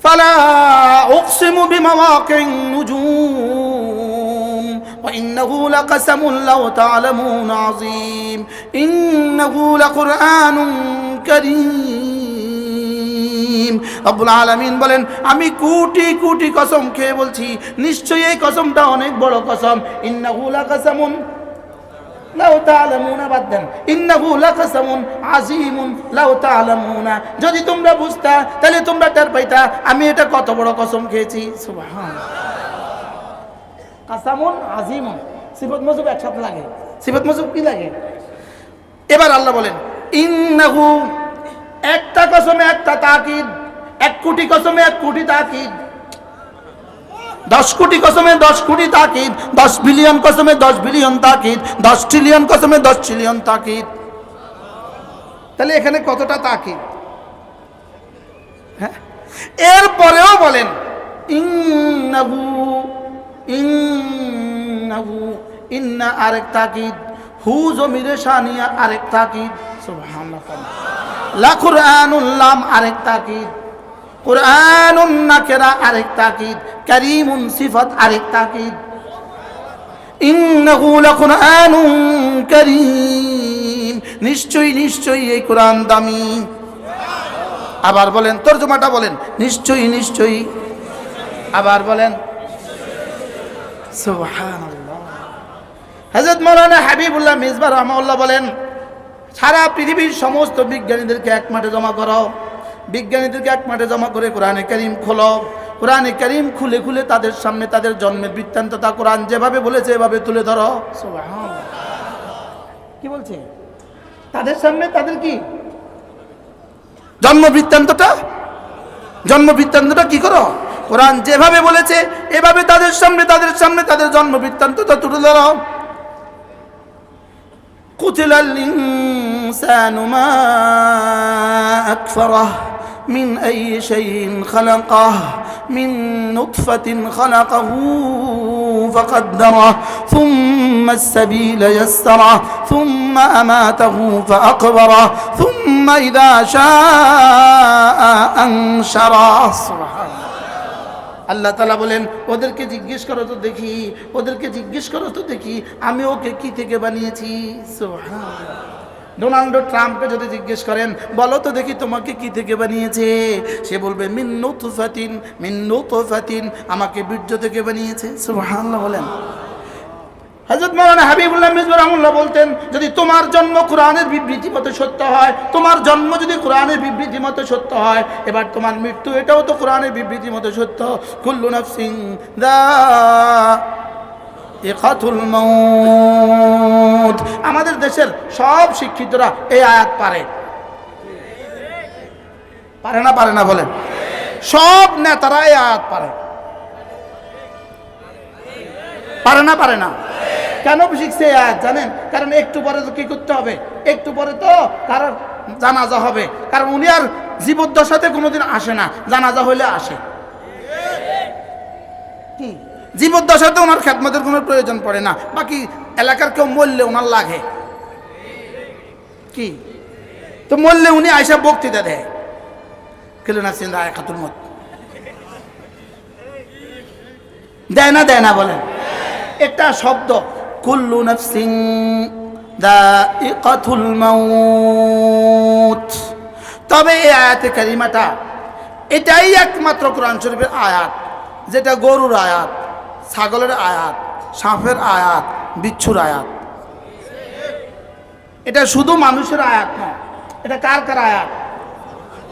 فلا أقسم بمواقع النجوم وإنه لقسم لو تعلمون عظيم إنه لقرآن كريم রব্বুল আলামিন বলেন আমি কোটি কোটি কসম খেয়ে বলছি নিশ্চয়ই এই কসমটা অনেক বড় কসম ইন্নাহু লাকাসামুন লাউ তাআলামুনা বাদ দেন। ইন্নাহু লাকাসামুন লাউ তাআলামুনা। যদি তোমরা বুঝতা, তাহলে তোমরা টের পাইতা, আমি এটা কত বড় কসম খেয়েছি। সুবহান কাসামুন, আযীমুন, সিফত মজুব একসাথে লাগে। সিফত মজুব কি লাগে? এবার আল্লাহ বলেন, ইন্নাহু, একটা কসমে একটা তাকিদ, এক কোটি কসমে এক কোটি তাকিদ। দশ কোটি কসমে দশ কোটি তাকিদ, দশ বিলিয়ন কসমে দশ বিলিয়ন তাকিদ, দশ ট্রিলিয়ন কসমে দশ ট্রিলিয়ন তাকিদ। তাহলে এখানে কতটা তাকিদ? হ্যাঁ? এরপরেও বলেন, ইন্নাহু ইন্নাহু, ইন্না আরেক তাকিদ, হু জমিরে শানিয়া আরেক তাকিদ। সুবহানাল্লাহ। লা কুরআনুল লাম আরেক তাকিদ। কুরআনুন নাকেরা আরেক তাকিদ আরেক নিশ্চয়ই নিশ্চয়ই এই কোরআন দামি। আবার বলেন, তর্জমাটা বলেন, নিশ্চয়ই নিশ্চয়ই। আবার বলেন হযরত মাওলানা হাবিবুল্লাহ মিসবা রহমাউল্লাহ বলেন, সারা পৃথিবীর সমস্ত বিজ্ঞানীদেরকে এক মাঠে জমা করো। বিজ্ঞানীদেরকে এক মাঠে জমা করে কোরআনে করিম খোল কোরআনে করিম খুলে খুলে তাদের সামনে তাদের জন্মের বৃত্তান্ত তা কোরআন যেভাবে বলেছে এভাবে তুলে ধরো। কি বলছে? তাদের সামনে তাদের কি? জন্ম বৃত্তান্তটা? জন্ম বৃত্তান্তটা কি করো? কোরআন যেভাবে বলেছে এভাবে তাদের সামনে তাদের সামনে তাদের জন্ম বৃত্তান্ত তা তুলে ধরো। কুচিলাল ইনসানু মা من أي شيء خلقه من نطفة خلقه فقدره ثم السبيل يسره ثم أماته فأقبره ثم إذا شاء أنشره سبحان الله আল্লাহ তালা বলেন ওদেরকে জিজ্ঞেস করো তো দেখি ওদেরকে জিজ্ঞেস করো তো দেখি আমি ওকে কি থেকে বানিয়েছি সুবহানাল্লাহ। ডোনাল্ড ট্রাম্পকে যদি জিজ্ঞেস করেন, বলো তো দেখি তোমাকে কি থেকে বানিয়েছে? সে বলবে, মিন্নু তুফাতিন মিন্নু তুফাতিন, আমাকে বীর্য থেকে বানিয়েছে। সুবহানাল্লাহ বলেন। হজরত মৌলানা হাবিবুল্লাহ মিজবুর রহমুল্লাহ বলতেন, যদি তোমার জন্ম কোরআনের বিবৃতি মতো সত্য হয়, তোমার জন্ম যদি কোরআনের বিবৃতি মতো সত্য হয়, এবার তোমার মৃত্যু এটাও তো কোরআনের বিবৃতি মতো সত্য। কুল্লু নফসিং দা ইকাতুল মউত। আমাদের দেশের সব শিক্ষিতরা এই আয়াত পারে। পারে না পারে না বলেন সব নেতারা এই আয়াত পারে। পারে না পারে না? কেন শিখছে এই আয়াত জানেন? কারণ একটু পরে তো কি করতে হবে? একটু পরে তো কারণ জানাজা হবে। কারণ উনি আর জীবদ্দশাতে কোনোদিন আসে না। জানাজা হইলে আসে। কি? জীবদ্দশাতে ওনার খেদমতের কোনো প্রয়োজন পড়ে না। বাকি এলাকার কেউ মরলে ওনার লাগে। কি? তো মরলে উনি আইসা বক্তৃতা দেয়। কেন না সিন্দা খাতুর মত? দেয় না দেয় না বলেন। একটা শব্দ, কুল্লু নফসিং মাউত। তবে এই আয়াতে কারিমাটা এটাই একমাত্র কোরআন শরীফের আয়াত, যেটা গরুর আয়াত। ছাগলের আয়াত, সাপের আয়াত, বিচ্ছুর আয়াত। এটা শুধু মানুষের আয়াত নয় এটা কার কার আয়াত?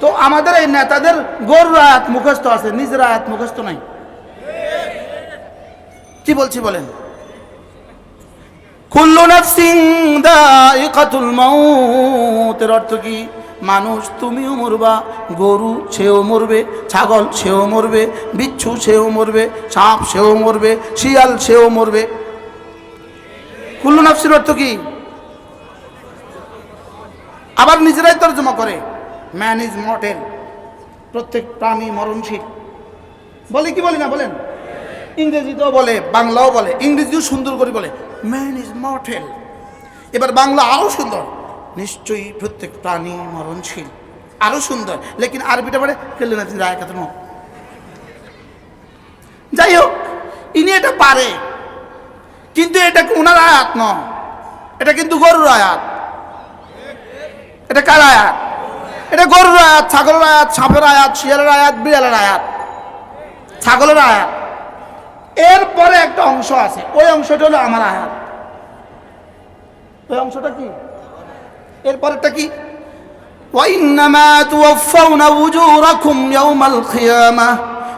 তো আমাদের এই নেতাদের গরুর আয়াত মুখস্থ আছে, নিজের আয়াত মুখস্থ নাই। কি বলছি বলেন? কুল্লু নাফসিং দাইকাতুল মাউতের অর্থ কি? মানুষ তুমিও মরবা, গরু সেও মরবে, ছাগল সেও মরবে, বিচ্ছু সেও মরবে, সাপ সেও মরবে, শিয়াল সেও মরবে। কুল্লু নাফসির অর্থ কি? আবার নিজেরাই তর্জমা করে। ম্যান ইজ মর্টেল প্রত্যেক প্রাণী মরণশীল। বলে কি বলি না বলেন? ইংরেজিতেও বলে, বাংলাও বলে, ইংরেজিও সুন্দর করে বলে ম্যান ইজ মর্টেল এবার বাংলা আরও সুন্দর। নিশ্চয়ই প্রত্যেক প্রাণী মরণশীল। আরও সুন্দর, লেকিন আরবিটা পরে খেললেন আপনি রায়কাতন যাই হোক ইনি এটা পারে, কিন্তু এটা ওনার আয়াত? ন। এটা কিন্তু গরুর আয়াত। এটা কার আয়াত? এটা গরুর আয়াত, ছাগলের আয়াত, সাপের আয়াত, শিয়ালের আয়াত, বিড়ালের আয়াত। ছাগলের আয়াত। এরপরে একটা অংশ আছে, ওই অংশটা হলো আমার আয়াত। ওই অংশটা কি? এরপরেরটা কি وإنما توفون أجوركم يوم القيامة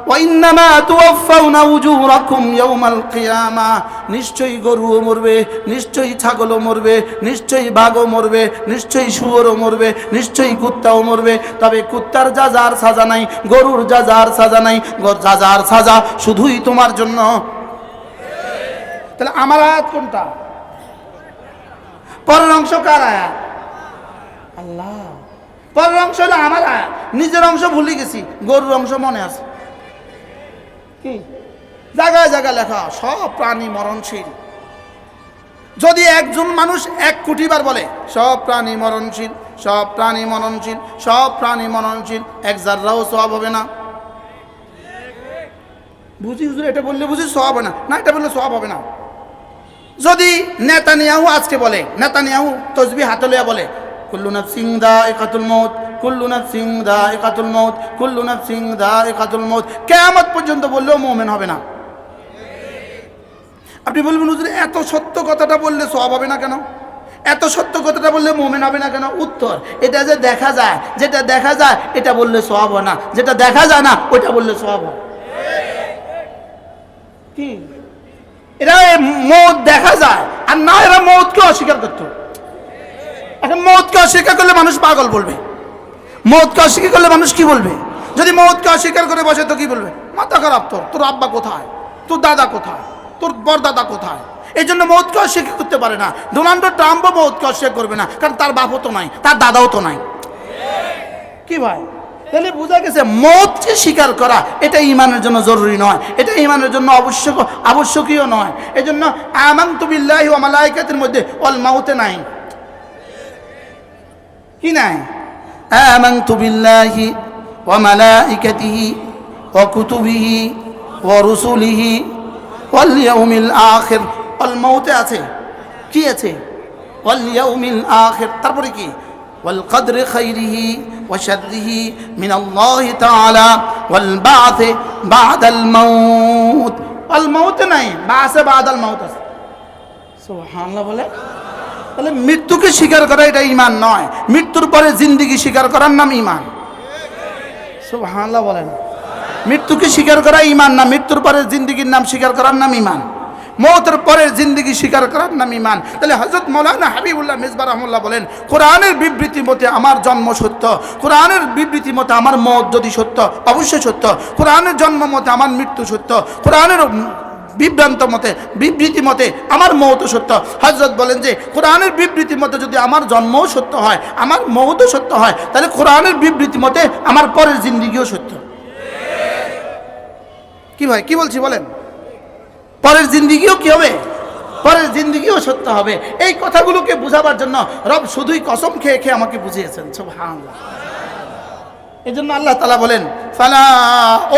وإنما توفون أجوركم يوم القيامة নিশ্চয়ই গরুও মরবে নিশ্চয়ই ছাগলও মরবে নিশ্চয়ই বাঘও মরবে নিশ্চয়ই শুয়োরও মরবে নিশ্চয়ই কুত্তাও মরবে তবে কুত্তার যা যার সাজা নাই গরুর যা যার সাজা নাই গর- যা যার সাজা শুধুই তোমার জন্য তাহলে আমার আয়াত কোনটা পরের অংশ কার আয়াত আল্লাহ। পরের অংশ হলো আমার নিজের অংশ ভুলে গেছি গরুর অংশ মনে আছে। কি? জায়গায় জায়গায় লেখা সব প্রাণী মরণশীল। যদি একজন মানুষ এক কোটি বার বলে সব প্রাণী মরণশীল সব প্রাণী মরণশীল সব প্রাণী মরণশীল এক জাররাও সব হবে না। বুঝি হুজুর এটা বললে বুঝি সব হবে না? না এটা বললে সব হবে না। যদি নেতানিয়াহু আজকে বলে নেতানিয়াহু তসবি হাতে লইয়া বলে কুল্লু নাফসিং দা একাতুল মৌত কুল্লু নাফসিং দা একাতুল মৌত কুল্লু নাফসিং দা একাতুল মৌত কেয়ামত পর্যন্ত বললেও মোমেন হবে না। আপনি বলবেন, হুজুর, এত সত্য কথাটা বললে সব হবে না কেন? এত সত্য কথাটা বললে মোমেন হবে না কেন? উত্তর, এটা যে দেখা যায়, যেটা দেখা যায়, এটা বললে সব হয় না। যেটা দেখা যায় না ওটা বললে সব হয় কি? এরা মৌত দেখা যায়, আর না এরা মৌতকে অস্বীকার করতো। মৌতকে অস্বীকার করলে মানুষ পাগল বলবে। মৌতকে অস্বীকার করলে মানুষ কি বলবে? যদি মৌতকে অস্বীকার করে বসে, তো কি বলবে? মাথা খারাপ তোর। তোর আব্বা কোথায়? তোর দাদা কোথায়? তোর বরদাদা কোথায়? এই জন্য মৌতকে অস্বীকার করতে পারে না। ডোনাল্ড ট্রাম্পও মৌতকে অস্বীকার করবে না, কারণ তার বাপও তো নাই, তার দাদাও তো নাই। কি ভাই? তাহলে বোঝা গেছে মতকে স্বীকার করা এটা ইমানের জন্য জরুরি নয়। এটা ইমানের জন্য আবশ্যক আবশ্যকীয় নয়। এই জন্য আমান তুবিল্লাহি মালাইকাতের মধ্যে অল মাউতে নাই। কি নাই آمنت بالله وملائكته وكتبه ورسله واليوم الآخر الموت আছে কি আছে واليوم الآخر তারপরে কি والقدر خيره وشره من الله تعالى والبعث بعد الموت الموت নাই بعث بعد الموت আছে সুবহানাল্লাহ বলে তাহলে মৃত্যুকে স্বীকার করা এটা ইমান নয়। মৃত্যুর পরে জিন্দিগি স্বীকার করার নাম ইমান সুবহানাল্লাহ বলেন। মৃত্যুকে স্বীকার করা ইমান না, মৃত্যুর পরে জিন্দিগির নাম স্বীকার করার নাম ইমান মৌতের পরে জিন্দিগি স্বীকার করার নাম ইমান তাহলে হজরত মৌলানা হাবিবুল্লাহ মিসবা রহমুল্লাহ বলেন, কোরআনের বিবৃতি মতে আমার জন্ম সত্য, কোরআনের বিবৃতি মতে আমার মত যদি সত্য, অবশ্যই সত্য। কোরআনের জন্ম মতে আমার মৃত্যু সত্য, কোরআনের বিভ্রান্ত মতে, বিবৃতি মতে আমার মৌত সত্য। হজরত বলেন যে, কোরআনের বিবৃতি মতে যদি আমার জন্মও সত্য হয়, আমার মৌতও সত্য হয়, তাহলে কোরআনের বিবৃতি মতে আমার পরের জিন্দিগিও সত্য। কি ভাই, কি বলছি বলেন? পরের জিন্দিগিও কি হবে? পরের জিন্দিগিও সত্য হবে। এই কথাগুলোকে বুঝাবার জন্য রব শুধুই কসম খেয়ে খেয়ে আমাকে বুঝিয়েছেন সব এই জন্য আল্লাহ তালা বলেন ফালা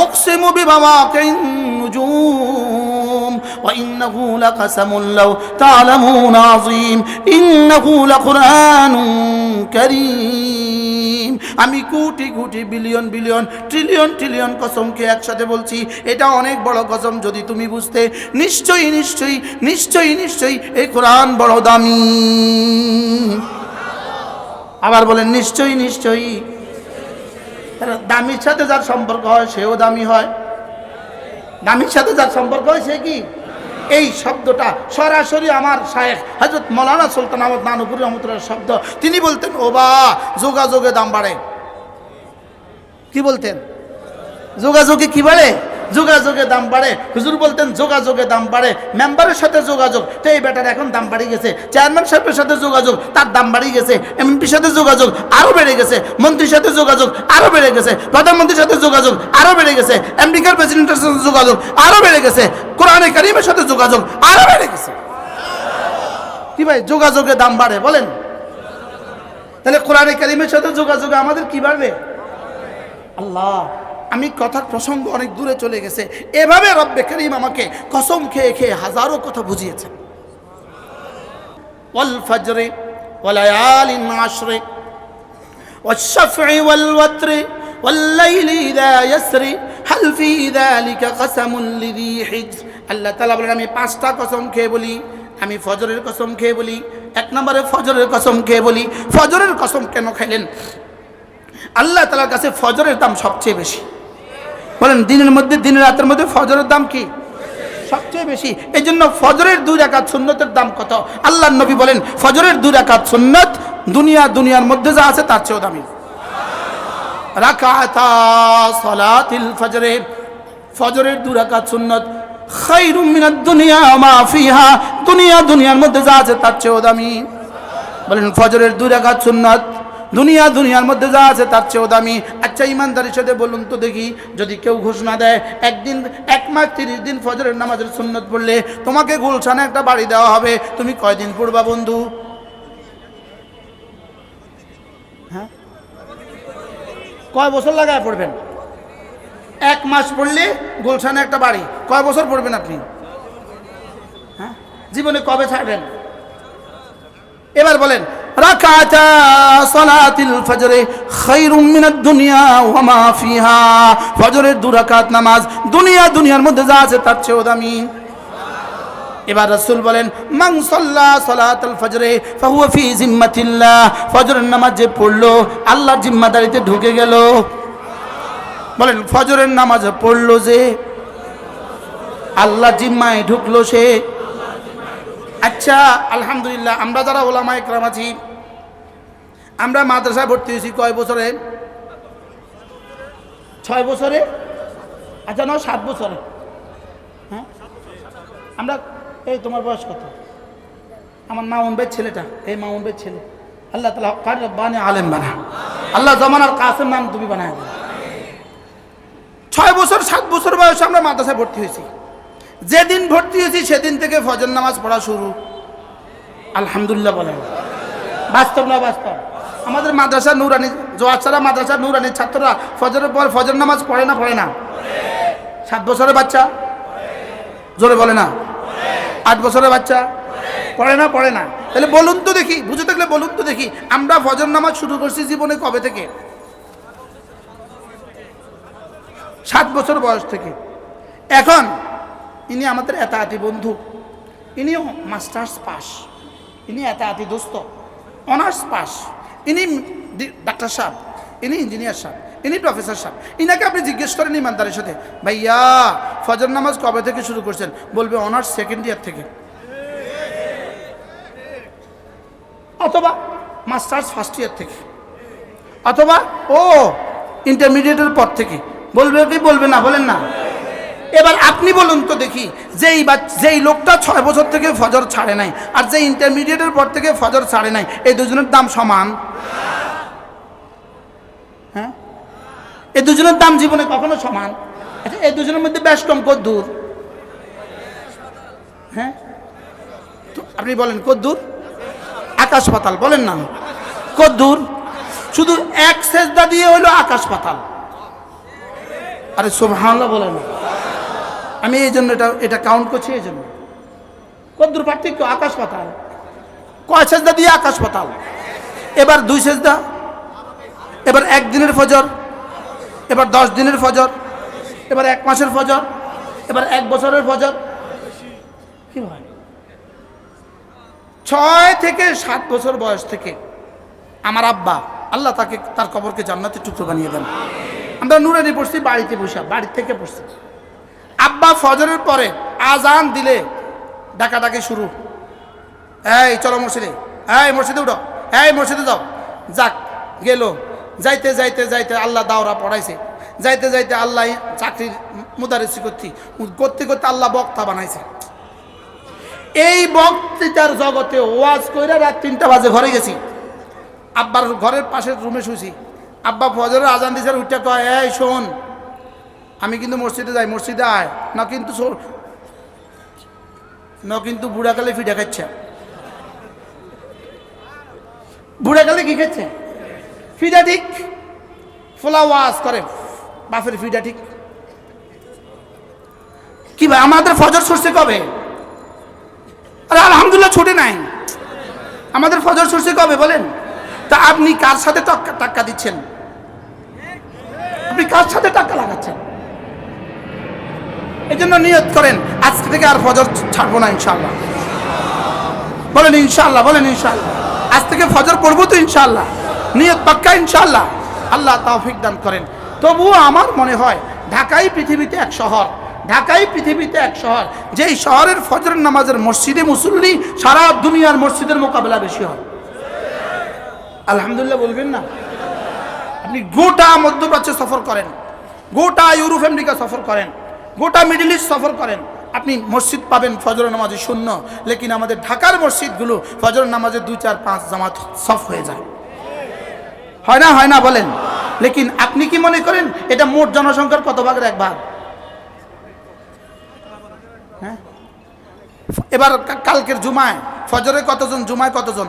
ওকসিমু বিমাওয়াকিন নুজুম وإنه لقسم لو تعلمون عظيم إنه لقرآن كريم আমি crore crore billion billion trillion trillion কসমকে একসাথে বলছি এটা অনেক বড় কসম যদি তুমি বুঝতে নিশ্চয়ই নিশ্চয়ই নিশ্চয়ই নিশ্চয়ই এই কোরআন বড় দামি আবার বলেন নিশ্চয়ই নিশ্চয়ই তাহলে দামির সাথে যার সম্পর্ক হয়, সেও দামি হয়। দামির সাথে যার সম্পর্ক হয়, সে কি? এই শব্দটা সরাসরি আমার শায়েখ হজরত মৌলানা সুলতান আহমদ নানুপুর রহমতুল্লাহ শব্দ। তিনি বলতেন, ও বা, যোগাযোগে দাম বাড়ে। কি বলতেন? যোগাযোগে কি বাড়ে? যোগাযোগে দাম বাড়ে। হুজুর বলতেন যোগাযোগে দাম বাড়ে। মেম্বারের সাথে যোগাযোগ। তো এই ব্যাটার এখন দাম বাড়ি গেছে। চেয়ারম্যান সাহেবের সাথে যোগাযোগ, তার দাম বাড়ি গেছে। এমপির সাথে যোগাযোগ, আরও বেড়ে গেছে। মন্ত্রীর সাথে যোগাযোগ, আরও বেড়ে গেছে। প্রধানমন্ত্রীর সাথে যোগাযোগ, আরও বেড়ে গেছে। আমেরিকার প্রেসিডেন্টের সাথে যোগাযোগ, আরও বেড়ে গেছে। কোরআনে কারিমের সাথে যোগাযোগ, আরও বেড়ে গেছে। কি ভাই যোগাযোগে দাম বাড়ে, বলেন। তাহলে কোরআনে কারিমের সাথে যোগাযোগে আমাদের কি বাড়বে? আল্লাহ। আমি কথার প্রসঙ্গ অনেক দূরে চলে গেছে এভাবে রব্বে করিম আমাকে কসম খেয়ে খেয়ে হাজারো কথা বুঝিয়েছেন ওয়াল ফজরে ওয়ালায়ালিন আশরে والشفع والوتر والليل إذا يسري هل في ذلك قسم لذي حجر আল্লাহ তালা বলেন আমি পাঁচটা কসম খেয়ে বলি আমি ফজরের কসম খেয়ে বলি এক নম্বরে ফজরের কসম খেয়ে বলি ফজরের কসম কেন খাইলেন আল্লাহ তালার কাছে ফজরের দাম সবচেয়ে বেশি বলেন, দিনের মধ্যে, দিনের রাতের মধ্যে ফজরের দাম কি? সবচেয়ে বেশি। এই জন্য ফজরের দুই রাকাত সুন্নতের দাম কত? আল্লাহ নবী বলেন, ফজরের দুই রাকাত সুন্নত দুনিয়া, দুনিয়ার মধ্যে যা আছে তার চেয়েও দামি। ফজরের দুনিয়া দুনিয়া, দুনিয়ার মধ্যে যা আছে তার চেয়েও দামি। বলেন, ফজরের দুই রাকাত সুন্নত দুনিয়া দুনিয়ার মধ্যে যা আছে তার চেয়েও দামি। আচ্ছা ইমানদারির সাথে বলুন তো দেখি, যদি কেউ ঘোষণা দেয়, একদিন, এক মাস, তিরিশ দিন ফজরের নামাজের সুন্নত পড়লে তোমাকে গুলশানে একটা বাড়ি দেওয়া হবে। তুমি কয়দিন পড়বা বন্ধু? হ্যাঁ? কয় বছর লাগায় পড়বেন? এক মাস পড়লে গুলশানে একটা বাড়ি। কয় বছর পড়বেন আপনি? হ্যাঁ? জীবনে কবে ছাড়বেন? এবার বলেন রাকাতা সালাতিল ফজরে খায়রুম মিনাদ দুনিয়া ওয়া মা ফিহা। ফজরের দু রাকাত নামাজ দুনিয়া দুনিয়ার মধ্যে যা আছে তার চেয়েও দামি। এবার রাসূল বলেন, মান সাল্লা সালাতাল ফজরে ফাহুয়া ফি জিম্মাতিল্লাহ। ফজরের নামাজ যে পড়ল, আল্লাহর জিম্মাদারিতে ঢুকে গেল। বলেন, ফজরের নামাজ পড়ল যে, আল্লাহ জিম্মায় ঢুকলো সে। আচ্ছা আলহামদুলিল্লাহ, আমরা যারা ওলামা একরাম আছি আমরা মাদ্রাসায় ভর্তি হয়েছি কয় বছরে? ছয় বছরে? আচ্ছা না, সাত বছরে। হ্যাঁ? আমরা, এই তোমার বয়স কত? আমার মামুন ভাইয়ের ছেলেটা, এই মামুন ভাইয়ের ছেলে। আল্লাহ তালা কার বানে আলেম বানা। আল্লাহ জমানার কাসেম নাম তুমি বানায় দেন। ছয় বছর, সাত বছর বয়সে আমরা মাদ্রাসায় ভর্তি হয়েছি। যেদিন ভর্তি হয়েছি, সেদিন থেকে ফজর নামাজ পড়া শুরু। আলহামদুলিল্লাহ বলেন। বাস্তব না বাস্তব? আমাদের মাদ্রাসা নুরানি জোয়াছাড়া মাদ্রাসা নুরানির ছাত্ররা ফজরের পর ফজর নামাজ পড়ে না পড়ে না? সাত বছরের বাচ্চা? জোরে বলে না। আট বছরের বাচ্চা? পড়ে না পড়ে না। তাহলে বলুন তো দেখি, বুঝে থাকলে বলুন তো দেখি, আমরা ফজর নামাজ শুরু করছি জীবনে কবে থেকে? সাত বছর বয়স থেকে। এখন, ইনি আমাদের এত এতাহাতি বন্ধু। ইনিও মাস্টার্স পাস। ইনি এত এতাহাতি দোস্ত। Honours pass. ইনি ডাক্তার সাহেব, ইনি ইঞ্জিনিয়ার সাহেব, ইনি প্রফেসর সাহেব। ইনাকে আপনি জিজ্ঞেস করেন ইমানদারের সাথে, ভাইয়া, ফজর নামাজ কবে থেকে শুরু করছেন? বলবে, অনার্স সেকেন্ড ইয়ার থেকে। অথবা মাস্টার্স ফার্স্ট ইয়ার থেকে। অথবা, ও ইন্টারমিডিয়েটের পর থেকে। বলবে কি? বলবে না, বলেন না। এবার আপনি বলুন তো দেখি, যেই বা যেই লোকটা ছয় বছর থেকে ফজর ছাড়ে নাই আর যে ইন্টারমিডিয়েটের পর থেকে ফজর ছাড়ে নাই এই দুজনের দাম সমান? হ্যাঁ? এই দুজনের দাম জীবনে কখনো সমান? আচ্ছা এই দুজনের মধ্যে বেশ কম কত দূর হ্যাঁ আপনি বলেন কত দূর আকাশ পাতাল, বলেন না। কত দূর শুধু এক সেজদা দিয়ে হলো আকাশ পাতাল। আরে সুবহানাল্লাহ বলেন। না আমি এই জন্য এটা এটা কাউন্ট করছি, এই জন্য। কদ্দুর পার্থক্য আকাশ পাতাল? কয় সেজদা দিয়ে আকাশ পাতাল? এবার দুই সেজদা, এবার একদিনের ফজর, এবার দশ দিনের ফজর, এবার এক মাসের ফজর, এবার এক বছরের ফজর। কি হয়? ছয় থেকে সাত বছর বয়স থেকে আমার আব্বা, আল্লাহ তাকে, তার কবরকে জান্নাতে টুকরো বানিয়ে দেন। আমরা নুরানি পড়ছি, বাড়িতে বসে, বাড়ি থেকে পড়ছি। আব্বা ফজরের পরে আজান দিলে ডাকাডাকি শুরু। এই, চলো মসজিদে। এই, মসজিদে উঠো। এই, মসজিদে যাও। যাক, গেল। যাইতে যাইতে যাইতে আল্লাহ দাওরা পড়াইছে। যাইতে যাইতে আল্লাহ চাকরির মুদারিসি করতে। করতে করতে আল্লাহ বক্তা বানাইছে। এই বক্তৃতার জগতে ওয়াজ কইরা রাত তিনটা বাজে ঘরে গেছি। আব্বার ঘরের পাশের রুমে শুয়েছি আব্বা ফজরের আজান দিছে উঠতে কয়, এই, শোন আমি কিন্তু মসজিদে যাই, মসজিদে আয়। না কিন্তু না কিন্তু বুড়াকালে ফিডা খাচ্ছে। বুড়াকালে কি খাচ্ছে? ফিডা ঠিক। ফোলা করে। বাপের ফিটা ঠিক। কি ভাই, আমাদের ফজর সরছে কবে? আরে আলহামদুলিল্লাহ ছুটে নাই। আমাদের ফজর সরছে কবে বলেন? তা আপনি কার সাথে টাক্কা টাক্কা দিচ্ছেন? আপনি কার সাথে টাকা লাগাচ্ছেন? এই জন্য নিয়ত করেন, আজকে থেকে আর ফজর ছাড়বো না ইনশাল্লাহ বলেন ইনশাল্লাহ বলেন ইনশাল্লাহ আজ থেকে ফজর পড়ব তো ইনশাল্লাহ নিয়ত পাক্কা ইনশাল্লাহ আল্লাহ তাওফিক দান করেন। তবুও আমার মনে হয়, ঢাকাই পৃথিবীতে এক শহর, ঢাকাই পৃথিবীতে এক শহর, যেই শহরের ফজর নামাজের মসজিদে মুসল্লি সারা দুনিয়ার মসজিদের মোকাবেলা বেশি হয়। আলহামদুলিল্লাহ বলবেন না? আপনি গোটা মধ্যপ্রাচ্যে সফর করেন, গোটা ইউরোপ, আমেরিকা সফর করেন গোটা মিডিল ইস্ট সফর করেন। আপনি মসজিদ পাবেন ফজর নামাজে শূন্য, লেকিন আমাদের ঢাকার মসজিদগুলো ফজর নামাজে দুই, চার, পাঁচ জামাত সফ হয়ে যায়। হয় না হয় না বলেন? লেকিন আপনি কি মনে করেন এটা মোট জনসংখ্যার কত ভাগের এক ভাগ? হ্যাঁ? এবার কালকের জুমায়, ফজরে কতজন, জুমায় কতজন?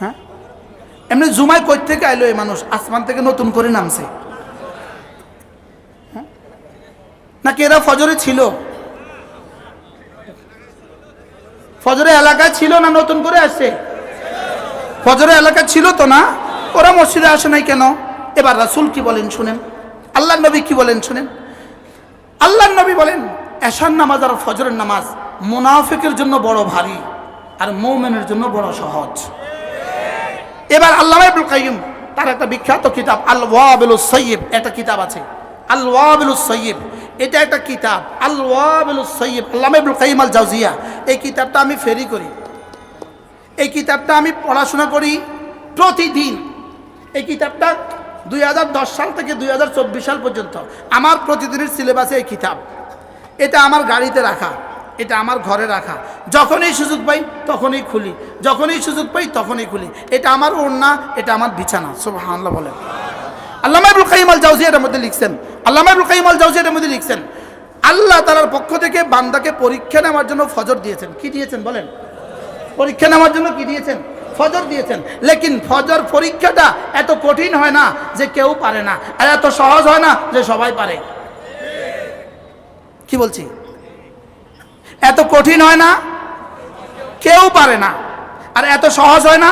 হ্যাঁ? এমনি জুমায় কই থেকে আইলো এই মানুষ? আসমান থেকে নতুন করে নামছে হ্যাঁ? নাকি এরা ফজরে ছিল? ফজরে এলাকায় ছিল না নতুন করে আসছে? ফজরে এলাকা ছিল তো না? ওরা মসজিদে আসে নাই কেন? এবার রাসুল কি বলেন শুনেন? আল্লাহ নবী কি বলেন শুনেন? আল্লাহ নবী বলেন, এশার নামাজ আর ফজরের নামাজ মুনাফিকের জন্য বড় ভারী আর মৌমেনের জন্য বড় সহজ। এবার আল্লাহ কাইম তার একটা বিখ্যাত কিতাব আল ওয়াবিলুস সৈয়ব একটা কিতাব আছে। আল ওয়াবিলুস সৈয়ব এটা একটা কিতাব। আল ওয়াবিলুস সৈয়ব আল্লাহ আল জাউজিয়া এই কিতাবটা আমি ফেরি করি। এই কিতাবটা আমি পড়াশোনা করি প্রতিদিন। এই কিতাবটা দুই হাজার দশ সাল থেকে দুই হাজার চব্বিশ সাল পর্যন্ত। আমার প্রতিদিনের সিলেবাসে এই কিতাব। এটা আমার গাড়িতে রাখা। এটা আমার ঘরে রাখা। যখনই সুযোগ পাই তখনই খুলি। যখনই সুযোগ পাই তখনই খুলি। এটা আমার ওড়না, এটা আমার বিছানা। সুবহানাল্লাহ বলেন। আল্লামা ইবুল কাইম আল জাউজি মধ্যে লিখছেন, আল্লামা ইবুল কাইম আল জাউজি মধ্যে লিখছেন, আল্লাহ তালার পক্ষ থেকে বান্দাকে পরীক্ষা নেওয়ার জন্য ফজর দিয়েছেন। কি দিয়েছেন বলেন? পরীক্ষা নেওয়ার জন্য কি দিয়েছেন? ফজর দিয়েছেন। লেকিন ফজর পরীক্ষাটা এত কঠিন হয় না যে কেউ পারে না, আর এত সহজ হয় না যে সবাই পারে। কি বলছি? এত কঠিন হয় না, কেউ পারে না, আর এত সহজ হয় না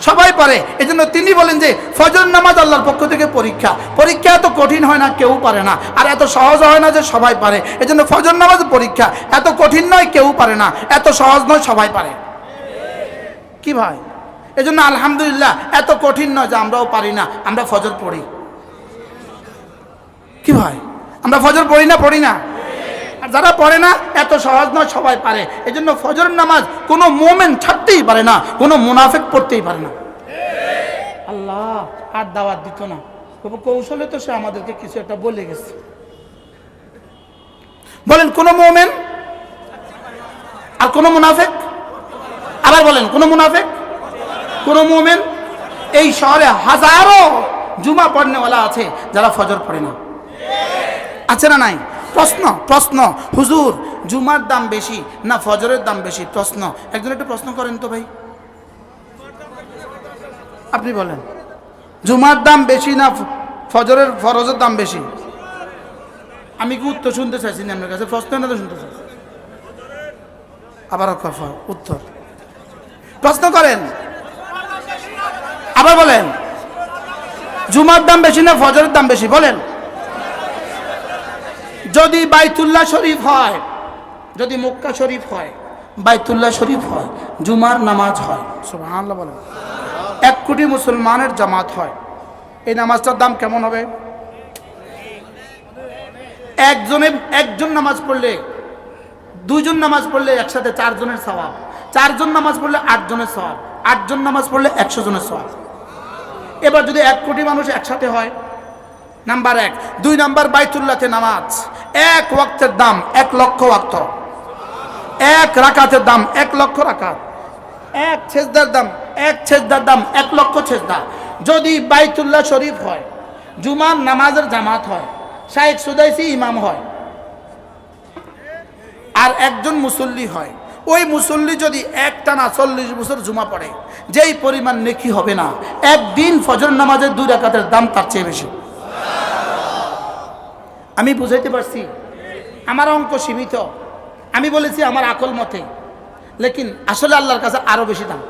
সবাই পারে। এই জন্য তিনি বলেন যে, ফজর নামাজ আল্লাহর পক্ষ থেকে পরীক্ষা। পরীক্ষা এত কঠিন হয় না, কেউ পারে না। আর এত সহজ হয় না যে সবাই পারে। এই জন্য ফজর নামাজ পরীক্ষা এত কঠিন নয়, কেউ পারে না। এত সহজ নয়, সবাই পারে। কি ভাই? এই জন্য আলহামদুলিল্লাহ, এত কঠিন নয় যে আমরাও পারি না, আমরা ফজর পড়ি। কি ভাই? আমরা ফজর পড়ি না পড়ি না। যারা পড়ে না, এত সহজ নয়, সবাই পারে। এই জন্য ফজর নামাজ কোনো মোমেন্ট ছাড়তেই পারে না, কোনো মুনাফেক পড়তেই পারে না। আল্লাহ, আর দাওয়াত দিত না। কৌশলে তো সে আমাদেরকে কিছু একটা বলে গেছে। বলেন, কোন মোমেন? আর কোন মুনাফেক? আবার বলেন, কোন মুনাফেক? কোন মোমেন? এই শহরে হাজারো জুমা পড়নেওয়ালা আছে যারা ফজর পড়ে না। আছে না নাই? প্রশ্ন প্রশ্ন, হুজুর, জুমার দাম বেশি না ফজরের দাম বেশি? প্রশ্ন। একজন একটু প্রশ্ন করেন তো ভাই। আপনি বলেন। জুমার দাম বেশি না ফজরের, ফরজের দাম বেশি? আমি কি উত্তর শুনতে চাইছি না আপনার কাছে? প্রশ্ন না তো শুনতে চাইছি। আবার উত্তর। প্রশ্ন করেন। আবার বলেন। জুমার দাম বেশি না ফজরের দাম বেশি? বলেন। যদি বাইতুল্লাহ শরীফ হয় যদি মক্কা শরীফ হয় বাইতুল্লাহ শরীফ হয় জুমার নামাজ হয়। সুবহানাল্লাহ বলেন। এক কোটি মুসলমানের জামাত হয়। এই নামাজটার দাম কেমন হবে? একজনে একজন নামাজ পড়লে দুইজন নামাজ পড়লে একসাথে চারজনের স্বভাব চারজন নামাজ পড়লে আটজনের স্বভাব আটজন নামাজ পড়লে একশো জনের স্বভাব এবার যদি এক কোটি মানুষ একসাথে হয় নাম্বার এক। দুই নাম্বার বাইতুল্লাতে নামাজ। এক ওয়াক্তের দাম এক লক্ষ ওয়াক্ত। এক রাকাতের দাম এক লক্ষ রাকাত। এক ছেজদার দাম এক ছেজদার দাম এক লক্ষ ছেজদা যদি বাইতুল্লাহ শরীফ হয়, জুমার নামাজের জামাত হয় শাহেক সুদাইসি ইমাম হয়, আর একজন মুসল্লি হয়, ওই মুসল্লি যদি একটানা চল্লিশ বছর জুমা পড়ে, যেই পরিমাণ নেকি হবে না, একদিন ফজর নামাজের দুই রাকাতের দাম তার চেয়ে বেশি। আমি বুঝাইতে পারছি, আমার অঙ্ক সীমিত। আমি বলেছি আমার আকল মতে। লেকিন আসলে আল্লাহর কাছে আরও বেশি দাম।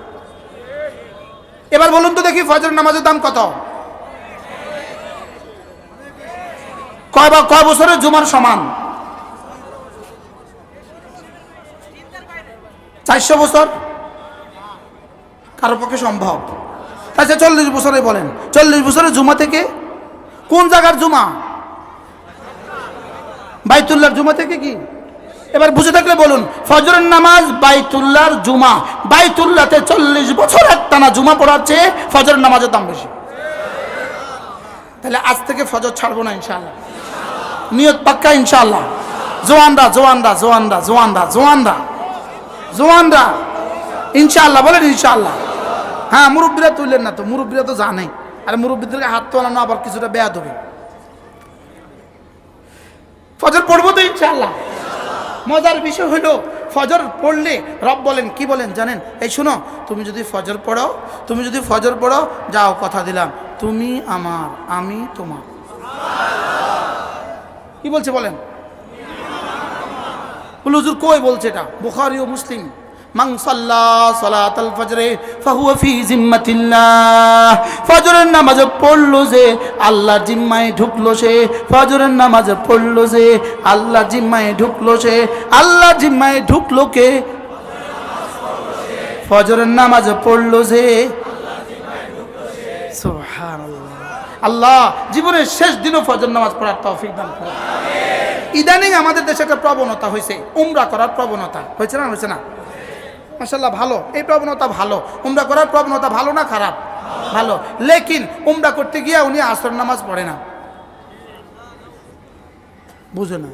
এবার বলুন তো দেখি ফজর নামাজের দাম কত? কয় বা কয় বছরের জুমার সমান? চারশো বছর? কারও পক্ষে সম্ভব। আচ্ছা চল্লিশ বছরে বলেন। চল্লিশ বছরের জুমা থেকে কোন জায়গার জুমা? বাইতুল্লাহর জুমা থেকে কি? এবার বুঝে থাকলে বলুন, ফজরের নামাজ বাইতুল্লাহর জুমা। বাইতুল্লাহতে চল্লিশ বছর একটানা জুমা পড়ার চেয়ে ফজরের নামাজের দাম বেশি। তাহলে আজ থেকে ফজর ছাড়বো না ইনশাআল্লাহ। নিয়ত পাক্কা ইনশাল্লাহ জোয়ানরা জোয়ানরা জোয়ানরা জোয়ানরা জোয়ানরা জোয়ানরা। ইনশাআল্লাহ, বলেন ইনশাল্লাহ হ্যাঁ মুরব্বীরা তুললেন না তো, মুরব্বীরা তো জানে আর মুরব্বীদেরকে হাত তোলানো আবার কিছুটা বেয়া হবে ফজর পড়ব তো ইনশাআল্লাহ। মজার বিষয় হলো, ফজর পড়লে রব বলেন, কি বলেন জানেন? এই শুনো, তুমি যদি ফজর পড়ো, তুমি যদি ফজর পড়ো, যাও কথা দিলাম, তুমি আমার, আমি তোমার। কি বলছে বলেন? হুজুর কই বলছে এটা? বোখারি ও মুসলিম। মান সাল্লা সালাতাল ফজরে ফাহুয়া ফি জিম্মাতিল্লাহ। ফজরের নামাজ পড়ল যে আল্লাহর জিম্মায় ঢুকলো সে। ফজরের নামাজ পড়ল যে আল্লাহর জিম্মায় ঢুকলো সে। আল্লাহর জিম্মায় ঢুকলো কে? ফজরের নামাজ পড়ল যে আল্লাহ, জীবনের শেষ দিনও ফজর নামাজ পড়ার তৌফিক দান করুন। ইদানিং আমাদের দেশে একটা প্রবণতা হয়েছে উমরা করার প্রবণতা। হয়েছে না হয়েছে না? মাসাল্লাহ ভালো। এই প্রবণতা ভালো। উমরা করার প্রবণতা ভালো না খারাপ? ভালো। লেকিন উমরা করতে গিয়ে উনি আসর নামাজ পড়ে না। বুঝে না?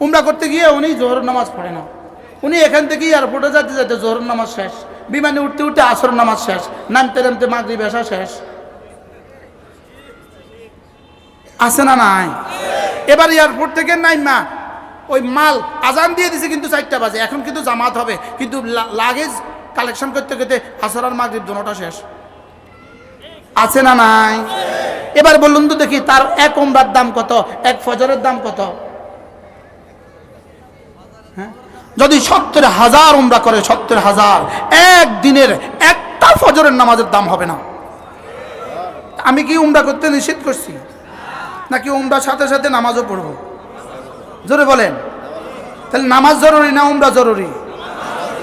উমরা করতে গিয়ে উনি জোহর নামাজ পড়ে না। উনি এখান থেকে এয়ারপোর্টে যেতে যেতে জোহর নামাজ শেষ। বিমানে উঠতে উঠতে আসর নামাজ শেষ। নামতে নামতে মাগরি বেসা শেষ। আছে না নাই? এবার এয়ারপোর্ট থেকে নাই মা ওই মাল আজান দিয়ে দিছে কিন্তু চারটা বাজে। এখন কিন্তু জামাত হবে। কিন্তু লাগেজ কালেকশন করতে করতে আসর আর মাগরিব দোনোটা শেষ। আছে না নাই? এবার বলুন তো দেখি, তার এক ওমরার দাম কত? এক ফজরের দাম কত? হ্যাঁ? যদি সত্তর হাজার উমরা করে, সত্তর হাজার, এক দিনের একটা ফজরের নামাজের দাম হবে না। আমি কি উমরা করতে নিষেধ করছি? নাকি উমরার সাথে সাথে নামাজও পড়ব? জোরে বলেন। তাহলে নামাজ জরুরি না উমরা জরুরি?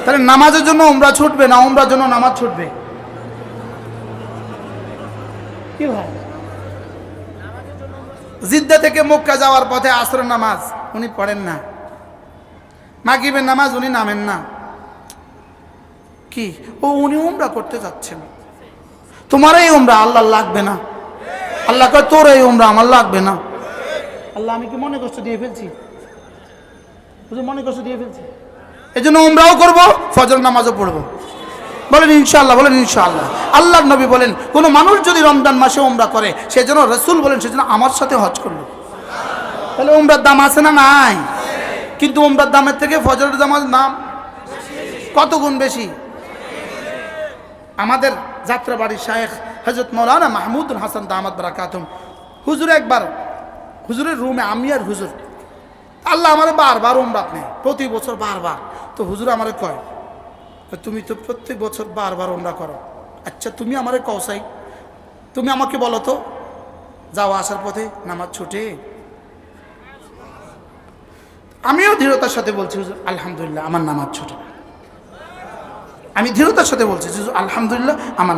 তাহলে নামাজের জন্য উমরা ছুটবে না উমরার জন্য নামাজ ছুটবে? কি ভাই? জিদ্দা থেকে মক্কা যাওয়ার পথে আসরের নামাজ উনি পড়েন না। মাগিবের নামাজ উনি নামেন না। কি? ও উনি উমরা করতে যাচ্ছেন। তোমার এই উমরা আল্লাহ লাগবে না। আল্লাহ তোর এই উমরা আমার লাগবে না। আল্লাহ আমি কি মনে কষ্ট দিয়ে ফেলছি? মনে কষ্ট দিয়ে ফেলছি? এই জন্য উমরাও করব, ফজর নামাজও পড়ব। বলেন ইনশাআল্লাহ বলেন ইনশাআল্লাহ। আল্লাহ নবী বলেন, কোনো মানুষ যদি রমজান মাসে উমরা করে সেজন্য রসুল বলেন সেজন্য আমার সাথে হজ করল। তাহলে উমরার দাম আছে না নাই? কিন্তু উমরার দামের থেকে ফজরের দামের দাম কত গুণ বেশি? আমাদের যাত্রাবাড়ির শায়েখ হজরত মৌলানা মাহমুদুল হাসান দামাদ বারাকাতুম। হুজুর একবার, হুজুরের রুমে আমি আর হুজুর আল্লাহ আমার বারবার উমরাত নেই প্রতি বছর বারবার। তো হুজুর আমারে কয় তুমি তো প্রত্যেক বছর বারবার উমরা করো। আচ্ছা তুমি আমারে কৌসাই তুমি আমাকে বলো তো, যাওয়া আসার পথে নামাজ ছুটে? আমিও দৃঢ়তার সাথে বলছি, হুজুর, আলহামদুলিল্লাহ, আমার নামাজ ছুটে আমি দৃঢ়তার সাথে বলছি, হুজুর, আলহামদুলিল্লাহ, আমার